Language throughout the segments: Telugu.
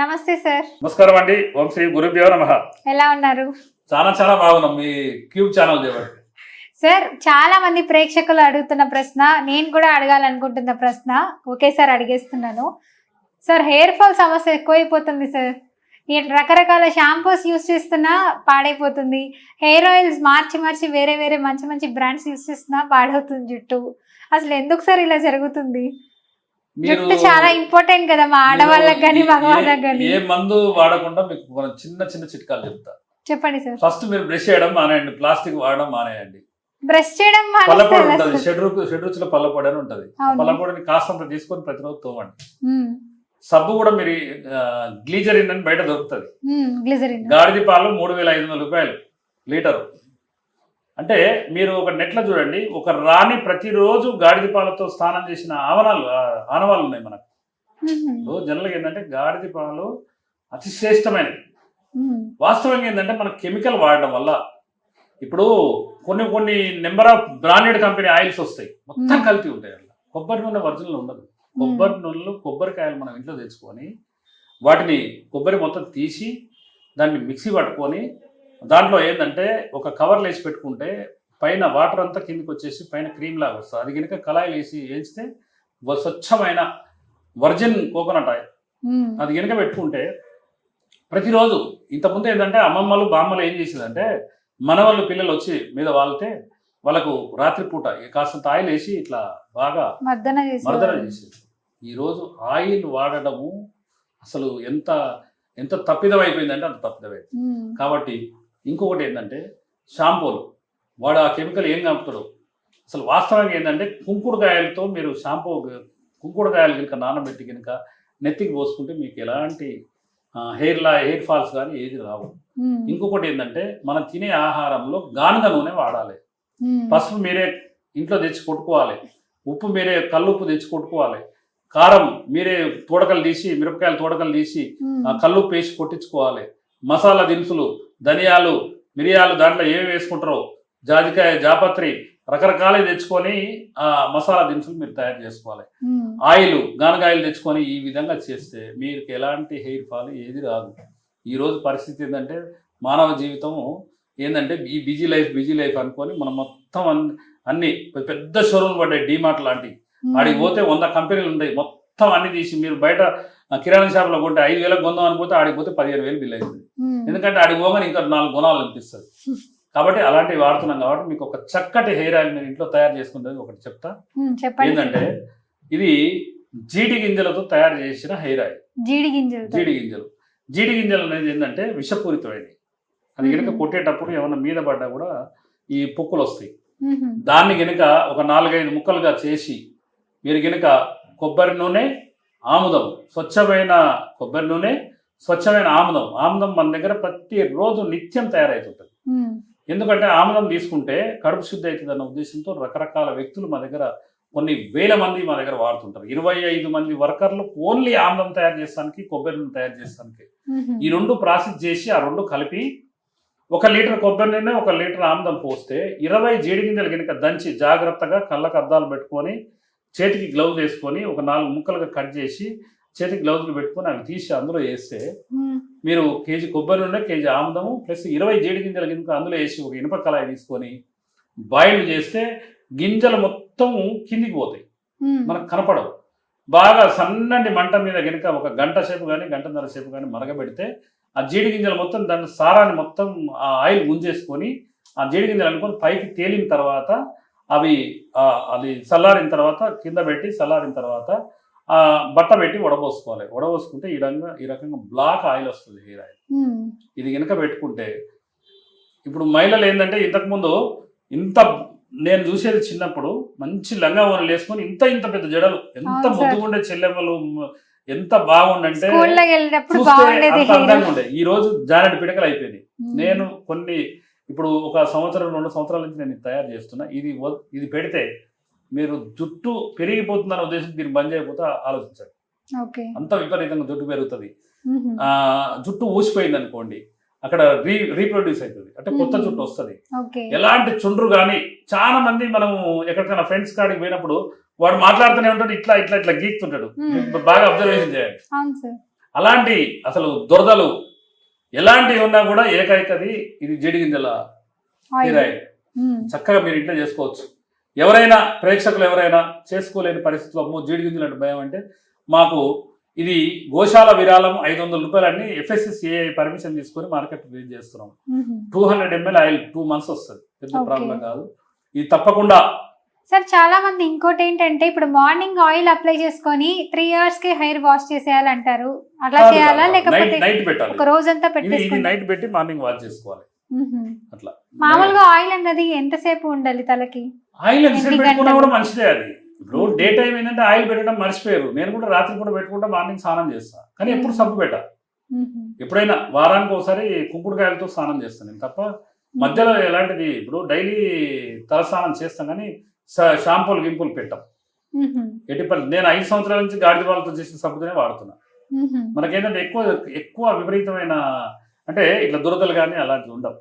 నమస్తే సార్. నమస్కారం అండి. ఓం శ్రీ గురుభ్యో నమ. ఎలా ఉన్నారు? చాలా చాలా బాగున్నాం. మీ క్యూబ్ ఛానల్ సార్ చాలా మంది ప్రేక్షకులు అడుగుతున్న ప్రశ్న నేను కూడా అడగాలనుకుంటున్న ప్రశ్న ఒకేసారి అడిగేస్తున్నాను. సార్ హెయిర్ ఫాల్ సమస్య ఎక్కువైపోతుంది సార్. నేను రకరకాల షాంపూస్ యూస్ చేస్తున్నా పాడైపోతుంది. హెయిర్ ఆయిల్స్ మార్చి మార్చి వేరే వేరే మంచి మంచి బ్రాండ్స్ యూస్ చేస్తున్నా పాడవుతుంది జుట్టు. అసలు ఎందుకు సార్ ఇలా జరుగుతుంది? జుట్టు చాలా ఇంపార్టెంట్ కదా మా ఆడవాళ్ళకి కానీ మగవాళ్ళకి ఏ- కానీ ఏ మందు వాడకుండా మీకు కొన్ని చిన్న చిన్న చిట్కాలు చెప్తా. చెప్పండి సార్. ఫస్ట్ మీరు బ్రష్ చేయడం మానేయండి. ప్లాస్టిక్ వాడడం మానేయండి. బ్రష్ చేయడం పల్లపొడి ఉంటుంది. పల్లపొడి అని ఉంటుంది. పల్లపొడిని కాస్తంత తీసుకొని ప్రతిరోజు తోమండి. సబ్బు కూడా మీరు గ్లీజరిన్ అని బయట దొరుకుతుంది. గాడిది పాలు మూడు వేల ఐదు వందల రూపాయలు లీటరు. అంటే మీరు ఒక నెట్లో చూడండి ఒక రాణి ప్రతిరోజు గాడిద పాలతో స్నానం చేసిన ఆవనాలు ఆ, ఆనవాళ్ళు ఉన్నాయి మనకు. జనరల్గా ఏంటంటే గాడిద పాలు అతి శ్రేష్టమైనవి. వాస్తవంగా ఏంటంటే మనం కెమికల్ వాడడం వల్ల ఇప్పుడు కొన్ని కొన్ని number of branded company oils వస్తాయి. మొత్తం. కల్తీ ఉంటాయి అట్లా కొబ్బరి నూనె ఒరిజినల్ ఉండదు. కొబ్బరి నూనెలు కొబ్బరికాయలు మనం ఇంట్లో తెచ్చుకొని వాటిని కొబ్బరి మొత్తం తీసి దాన్ని మిక్సీ పట్టుకొని దాంట్లో ఏంటంటే ఒక కవర్లు వేసి పెట్టుకుంటే పైన వాటర్ అంతా కిందికి వచ్చేసి పైన క్రీమ్ లాగా వస్తుంది. అది కనుక కళాయిలు వేసి వేస్తే స్వచ్ఛమైన వర్జిన్ కోకోనట్ ఆయిల్. అది కనుక పెట్టుకుంటే ప్రతిరోజు ఇంతకుముందు ఏంటంటే అమ్మమ్మలు బామ్మలు ఏం చేసేదంటే మనవాళ్ళు పిల్లలు వచ్చి మీద వాళ్తే వాళ్ళకు రాత్రిపూట కాస్తంత ఆయిల్ వేసి ఇట్లా బాగా మర్దన చేసి మర్దన చేసేది. ఈరోజు ఆయిల్ వాడడము అసలు ఎంత ఎంత తప్పిదం అయిపోయిందంటే అంత తప్పిదమైంది మ్మ్. కాబట్టి ఇంకొకటి ఏంటంటే షాంపూలు. వాడు ఆ కెమికల్ ఏం కలుపుతాడు? అసలు వాస్తవంగా ఏంటంటే కుంకుడుకాయలతో మీరు షాంపూ కుంకుడుకాయలు కనుక నానబెట్టి కనుక నెత్తికి పోసుకుంటే మీకు ఎలాంటి హెయిర్ లా హెయిర్ ఫాల్స్ కానీ ఏది రావు. ఇంకొకటి ఏంటంటే మనం తినే ఆహారంలో గానుగ నూనె వాడాలి. పసుపు మీరే ఇంట్లో తెచ్చి కొట్టుకోవాలి. ఉప్పు మీరే కల్లుప్పు తెచ్చి కొట్టుకోవాలి. కారం మీరే తోడకలు తీసి మిరపకాయలు తోడకలు తీసి కల్లుప్పు వేసి కొట్టించుకోవాలి. మసాలా దినుసులు ధనియాలు మిరియాలు దాంట్లో ఏమి వేసుకుంటారో జాజికాయ జాపత్రి రకరకాలవి తెచ్చుకొని ఆ మసాలా దినుసులు మీరు తయారు చేసుకోవాలి. ఆయిల్ గానగాయలు తెచ్చుకొని ఈ విధంగా చేస్తే మీకు ఎలాంటి హెయిర్ ఫాల్ ఏది రాదు ఈరోజు పరిస్థితి ఏంటంటే మానవ జీవితం ఏంటంటే ఈ బిజీ లైఫ్ బిజీ లైఫ్ అనుకొని మనం మొత్తం అన్ని అన్ని పెద్ద షోరూమ్ పడ్డాయి డీమార్ట్ లాంటివి. ఆడికి పోతే వంద కంపెనీలు ఉన్నాయి మొత్తం అన్ని తీసి మీరు బయట కిరాణా షాప్లో కొంటే ఐదు వేలకు కొందాం అని పోతే ఆడికి పోతే పదిహేను వేలు బిల్ అవుతుంది. ఎందుకంటే ఆడికి పోగానే ఇంకా నాలుగు గుణాలు అనిపిస్తుంది. కాబట్టి అలాంటివి వాడుతున్నాం కాబట్టి మీకు ఒక చక్కటి హెయిర్ ఆయిల్ మీరు ఇంట్లో తయారు చేసుకుంటుంది ఒకటి చెప్తా. ఏంటంటే ఇది జీడి గింజలతో తయారు చేసిన హెయిర్ ఆయిల్. జీడి గింజలు జీడి గింజలు. జీడి గింజలు అనేది ఏంటంటే విషపూరితమైనవి. అది కనుక. కొట్టేటప్పుడు ఏమైనా మీద పడ్డా కూడా ఈ పొక్కులు వస్తాయి. దాన్ని గనుక ఒక నాలుగైదు ముక్కలుగా చేసి మీరు గనుక కొబ్బరి నూనె ఆముదం స్వచ్ఛమైన కొబ్బరి నూనె స్వచ్ఛమైన ఆముదం. ఆముదం మన దగ్గర ప్రతిరోజు నిత్యం తయారవుతుంటుంది ఎందుకంటే ఆముదం తీసుకుంటే కడుపు శుద్ధి అవుతుంది అన్న ఉద్దేశంతో రకరకాల వ్యక్తులు మా దగ్గర కొన్ని వేల మంది మా దగ్గర వాడుతుంటారు. ఇరవై ఐదు మంది వర్కర్లు ఓన్లీ ఆముదం తయారు చేస్తానికి కొబ్బరి నూనె తయారు చేస్తానికి. ఈ రెండు ప్రాసెస్ చేసి ఆ రెండు కలిపి ఒక లీటర్ కొబ్బరి నూనె ఒక లీటర్ ఆముదం పోస్తే ఇరవై జీడి గింజలు కనుక దంచి జాగ్రత్తగా కళ్ళకు అద్దాలు పెట్టుకొని చేతికి గ్లౌజ్ వేసుకొని ఒక నాలుగు ముక్కలుగా కట్ చేసి చేతికి గ్లౌజులు పెట్టుకొని అవి తీసి అందులో వేస్తే మీరు కేజీ కొబ్బరి నూనె కేజీ ఆముదము ప్లస్ ఇరవై జీడి గింజల కనుక అందులో వేసి ఒక ఇనుప కళాయి తీసుకొని బాయిల్ చేస్తే గింజలు మొత్తం కిందికి పోతాయి. మనకు కనపడవు. బాగా సన్నటి మంట మీద కనుక ఒక గంట సేపు కానీ గంటన్నర సేపు కానీ మరగబెడితే ఆ జీడి గింజలు మొత్తం దాని సారాన్ని మొత్తం ఆ ఆయిల్ గుంజేసుకొని ఆ జీడి గింజలు అనుకొని పైకి తేలిన తర్వాత అవి అది చల్లారిన తర్వాత కింద పెట్టి చల్లారిన తర్వాత ఆ, బట్ట పెట్టి వడబోసుకోవాలి. వడబోసుకుంటే ఈ రకంగా ఈ రకంగా బ్లాక్ ఆయిల్ వస్తుంది హెయిర్ ఆయిల్. ఇది కనుక పెట్టుకుంటే ఇప్పుడు మహిళలు ఏంటంటే ఇంతకుముందు ఇంత నేను చూసేది చిన్నప్పుడు మంచి లంగా ఓనలు వేసుకొని ఇంత ఇంత పెద్ద జడలు ఎంత. ముద్దుగుండే చెల్లెమ్మలు ఎంత బాగుండంటే చూస్తే అంత అందంగా ఉండే. ఈ రోజు జానెడు పిడకలు అయిపోయింది నేను కొన్ని ఇప్పుడు ఒక సంవత్సరం రెండు సంవత్సరాల నుంచి నేను తయారు చేస్తున్నా. ఇది ఇది పెడితే మీరు జుట్టు పెరిగిపోతుందన్న ఉద్దేశం దీన్ని బంద్ చేయకపోతే ఆలోచించండి. అంత విపరీతంగా జుట్టు పెరుగుతుంది. ఆ, జుట్టు ఊసిపోయింది అనుకోండి అక్కడ రీ రీప్రొడ్యూస్ అవుతుంది. అంటే కొత్త. జుట్టు వస్తుంది. ఎలాంటి చుండ్రు కానీ చాలా మంది మనం ఎక్కడికైనా ఫ్రెండ్స్ కాడికి పోయినప్పుడు వాడు మాట్లాడుతూనే ఉంటాడు ఇట్లా ఇట్లా ఇట్లా గీక్తుంటాడు. బాగా అబ్జర్వేషన్ సార్. అలాంటి అసలు దురదలు ఎలాంటివి ఉన్నా కూడా ఏకైకది ఇది జీడి గింజల ఆయిల్. హెయిర్ ఆయిల్ చక్కగా మీరు ఇంట్లో చేసుకోవచ్చు. ఎవరైనా ప్రేక్షకులు ఎవరైనా చేసుకోలేని పరిస్థితుల్లో అమ్మో జీడి గింజలు అంటే భయం అంటే మాకు ఇది గోశాల విరాళం ఐదు వందల రూపాయలన్నీ ఎఫ్ఎస్సిసిఐ పర్మిషన్ తీసుకొని మార్కెట్ రిలీజ్ చేస్తున్నాం. Two hundred ml oil two months వస్తుంది. పెద్ద. ప్రాబ్లం కాదు. ఇది తప్పకుండా సార్ చాలా మంది ఇంకోటి ఏంటంటే ఇప్పుడు మార్నింగ్ ఆయిల్ అప్లై చేసుకొని త్రీ ఇయర్స్కి హెయిర్ వాష్ చేసేయాలంటారు. అట్లా చేయాలా? లేకపోతే ఒక రోజంతా పెట్టేసుకుంటే? నైట్ పెట్టి మార్నింగ్ వాష్ చేసుకోవాలి. అట్లా. మామూలుగా ఆయిల్ అన్నది ఎంతసేపు ఉండాలి తలకి? ఆయిల్ పెట్టుకున్నా? కూడా మంచిదే అది. ఇప్పుడు డే టైం ఏంటంటే ఆయిల్ పెట్టడం మర్చిపోయారు. నేను కూడా రాత్రి కూడా పెట్టుకుంటా మార్నింగ్ స్నానం చేస్తా. కానీ ఎప్పుడు సబ్బు పెట్ట. ఎప్పుడైనా వారానికి ఒకసారి కుంకుడుకాయలతో స్నానం చేస్తాను నేను తప్ప మధ్యలో ఎలాంటిది? ఇప్పుడు డైలీ తలస్నానం చేస్తాం కానీ షాంపూలు గింపులు పెట్టాం. పని- నేను ఐదు సంవత్సరాల నుంచి గాడిద పాలతో చేసిన సబ్బుతోనే వాడుతున్నా. మనకేంటంటే ఎక్కువ ఎక్కువ విపరీతమైన అంటే ఇట్లా దురదలు కానీ అలాంటివి ఉండవు.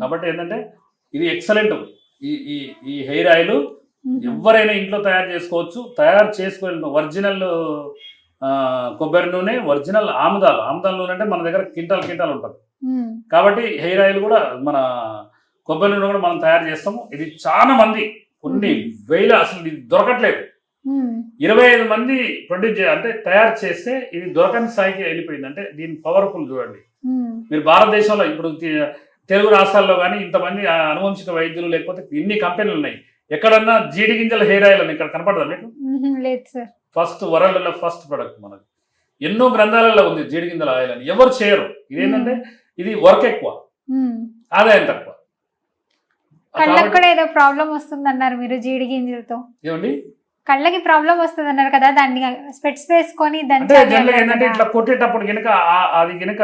కాబట్టి ఏంటంటే ఇది ఎక్సలెంట్. ఈ ఈ ఈ హెయిర్ ఆయిల్ ఎవరైనా ఇంట్లో తయారు చేసుకోవచ్చు. తయారు చేసుకుని ఒరిజినల్ కొబ్బరి నూనె ఒరిజినల్ ఆముదాలు. ఆముదాల నూనె అంటే మన దగ్గర కింటాల్ కింటాల్ ఉంటుంది. కాబట్టి హెయిర్ ఆయిల్ కూడా మన కొబ్బరి నూనె కూడా మనం తయారు చేస్తాము. ఇది చాలా మంది కొన్ని వేల అసలు ఇది దొరకట్లేదు. ఇరవై ఐదు మంది ప్రొడ్యూస్ అంటే తయారు చేస్తే ఇది దొరకని స్థాయికి వెళ్ళిపోయింది. అంటే దీని పవర్ఫుల్ చూడండి. మీరు భారతదేశంలో ఇప్పుడు తెలుగు రాష్ట్రాల్లో కానీ ఇంతమంది అనువంశిక వైద్యులు లేకపోతే ఇన్ని కంపెనీలు ఉన్నాయి. ఎక్కడన్నా జీడి గింజల హెయిర్ ఆయిల్ అని ఇక్కడ కనపడదా మీకు? ఫస్ట్ వరల్డ్లో ఫస్ట్ ప్రొడక్ట్ మనది. ఎన్నో గ్రంథాలలో ఉంది జీడి గింజల ఆయిల్ అని. ఎవరు చేయరు. ఇదేంటంటే ఇది వర్క్ ఎక్కువ. ఆదాయం తక్కువ. కళ్ళకు కూడా ఏదో ప్రాబ్లం వస్తుంది అన్నారు మీరు జీడి గింజలతో ఏమండి కళ్ళకి ప్రాబ్లం వస్తుంది అన్నారు కదా దాన్ని స్పెట్స్ వేసుకొని ఏంటంటే. ఇట్లా కొట్టేటప్పుడు గనుక అది గనుక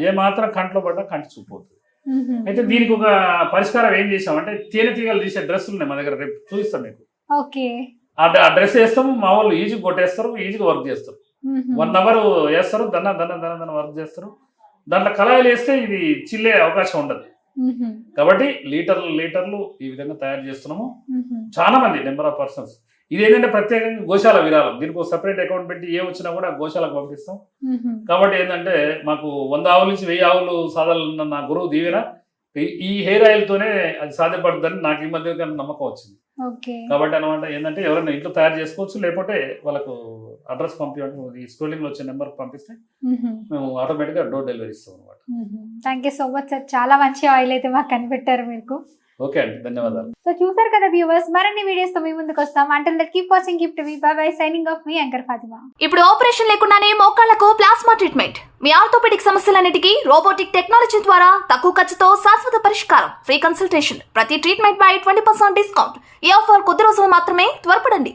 ఏ మాత్రం కంట్లో పడ్డా కంటి చూపోతుంది. అయితే దీనికి ఒక పరిష్కారం ఏం చేసామంటే తేనె తీగలు తీసే డ్రెస్సులు ఉన్నాయి మా దగ్గర రేపు చూపిస్తాం మీకు ఓకే ఆ డ్ర- ఆ డ్రెస్ వేస్తాము మా వాళ్ళు ఈజీగా కొట్టేస్తారు ఈజీగా వర్క్ చేస్తారు. వన్ అవర్ వేస్తారు దన్న దన్న దన్న దన్న వర్క్ చేస్తారు దాంట్లో కళాయిలు వేస్తే ఇది చిల్లే అవకాశం ఉండదు. కాబట్టి లీటర్లు లీటర్లు ఈ విధంగా తయారు చేస్తున్నాము. చాలా మంది నెంబర్ ఆఫ్ పర్సన్స్. ఇది ఏంటంటే ప్రత్యేకంగా గోశాల విరాళం. దీనికి ఒక సపరేట్ అకౌంట్ పెట్టి ఏ వచ్చినా కూడా గోశాలకు పంపిస్తాం. కాబట్టి ఏంటంటే మాకు వంద ఆవుల నుంచి వెయ్యి ఆవులు సాధారణ నా గురువు దీవెన. ఈ- హెయిర్ ఆయిల్ తోనే అది సాధ్యపడుతుందని నాకు ఈ మధ్య నమ్మకం వచ్చింది. కాబట్టి అనమాట ఏంటంటే ఎవరైనా ఇంట్లో తయారు చేసుకోవచ్చు లేకపోతే వాళ్ళకు అడ్రస్ పంపించడం ఈ స్క్రోలింగ్లో వచ్చే నెంబర్ పంపిస్తే మ్మ్. మేము ఆటోమేటిక్గా డోర్ డెలివరీ ఇస్తాం అనమాట thank you so much sir చాలా మంచి ఆయిల్ అయితే మాకు కనిపెట్టారు మీకు. ఓకే అండి. ధన్యవాదాలు. సో చూసారు కదా వ్యూవర్స్ మరిన్ని వీడియోస్తో మీ ముందుకు వస్తాం. అంటే that keep watching keep TV bye bye signing off me anchor Fatima ఇప్పుడు ఆపరేషన్ లేకుండానే మోకాళ్ళకు ప్లాస్మా ట్రీట్మెంట్. మీ ఆర్థోపెడిక్ సమస్యలన్నిటికీ రోబోటిక్ టెక్నాలజీ ద్వారా తక్కువ ఖర్చుతో శాశ్వత పరిష్కారం. ఫ్రీ కన్సల్టేషన్ ప్రతి ట్రీట్మెంట్ పై ట్వంటీ పర్సెంట్ డిస్కౌంట్ ఈ ఆఫర్ కొద్ది రోజులు మాత్రమే త్వరపడండి.